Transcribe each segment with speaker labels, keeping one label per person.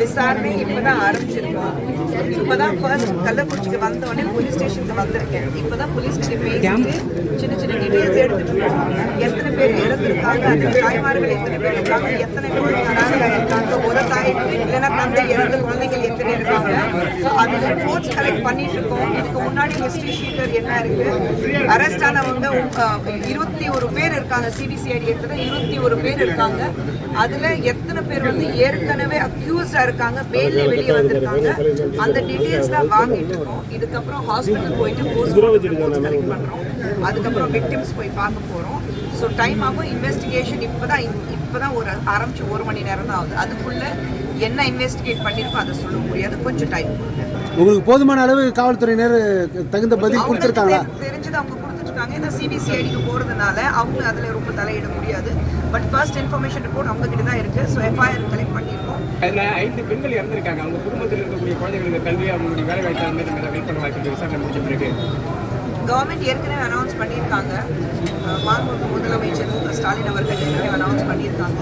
Speaker 1: விசாரணை இப்பதான் ஆரம்பிச்சிருக்கோம். இப்பதான் ஃபர்ஸ்ட் கள்ளக்குறிச்சிக்கு வந்த உடனே போலீஸ் ஸ்டேஷனுக்கு வந்திருக்கேன். இப்பதான் போலீஸ் கிட்ட பேசிட்டு சின்ன சின்ன டீட்டெயில்ஸ் எடுத்துட்டு எத்தனை பேர் இறந்துருக்காங்க அந்த தாய்மார்கள் எத்தனை பேர் இருக்காங்க எத்தனை பேர் இருக்காங்க ஒரு தாய் இல்லைன்னா தந்தை இறந்த குழந்தைகள் எத்தனை இருக்காங்க அது ரிப்போர்ட்ஸ் கலெக்ட் பண்ணிட்டு இருக்கோம் இதுக்கு முன்னாடி ஹிஸ்டரி ஷீட்டர் என்ன இருக்கு? அரெஸ்ட் ஆனவங்க இருபத்தி ஒரு பேர் இருக்காங்க. சிபிசிஐடி எடுத்துல இருபத்தி ஒரு பேர் இருக்காங்க. அதுல எத்தனை பேர் வந்து ஏற்கனவே அக்யூஸ்டா இருக்காங்க பெயிலே வெளியே வந்திருக்காங்க. அந்த டீடைல்ஸ் தான் வாங்கிட்டு இருக்கோம் இதுக்கப்புறம் ஹாஸ்பிட்டல் போயிட்டு போஸ்ட் கலெக்ட் பண்றோம். அதுக்கப்புறம் விக்டிம்ஸ் போய் பார்க்க போறோம். ஸோ டைம் ஆகும். இன்வெஸ்டிகேஷன் இப்பதான் இப்பதான் ஒரு ஆரம்பிச்சு ஒரு மணி நேரம் தான் ஆகுது. அதுக்குள்ள என்ன இன்வெஸ்டிகேட் பண்ணிருக்கோம் அதை சொல்ல முடியாது. கொஞ்சம் டைம்
Speaker 2: உங்களுக்கு போதுமான அளவு காவல்துறையினர் தகுந்த பதில் கொடுத்துருக்காங்களா?
Speaker 1: தெரிஞ்சது அவங்க கொடுத்துட்டு இருக்காங்க இந்த சிபிசிஐடிக்கு போறதுனால அவங்க அதுல ரொம்ப தலையிட முடியாது. பட் ஃபர்ஸ்ட் இன்ஃபர்மேஷன் ரிப்போர்ட் அவங்க கிட்ட தான் இருக்கு. ஸோ எஃப்ஐஆர் கலெக்ட் பண்ணியிருக்கோம்
Speaker 3: அதுல ஐந்து பெண்கள் இறந்திருக்காங்க. அவங்க குடும்பத்தில் இருக்கக்கூடிய குழந்தைகளுக்கு கல்வி அவங்களுடைய வேலை வாய்ப்பு அந்த மாதிரி வெயிட் பண்ண வாய்ப்பு. விசாரணை முடிஞ்ச பிறகு.
Speaker 1: கவர்மெண்ட் ஏற்கனவே அனௌன்ஸ் பண்ணியிருக்காங்க. மாண்பு முதலமைச்சர் மு க ஸ்டாலின் அவர்கள் ஏற்கனவே அனௌன்ஸ் பண்ணியிருக்காங்க.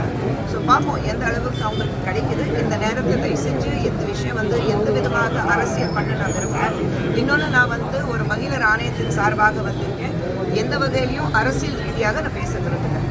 Speaker 1: ஸோ பார்ப்போம் எந்த அளவுக்கு அவங்களுக்கு கிடைக்குது. இந்த நேரத்தில் தயவு செஞ்சு எந்த விஷயம் வந்து எந்த விதமாக அரசியல் பண்ண நான் விரும்புகிறேன் இன்னொன்று நான் வந்து ஒரு மகளிர் ஆணையத்தின் சார்பாக வந்திருக்கேன். எந்த வகையிலையும் அரசியல் ரீதியாக நான் பேச விரும்புகிறேன்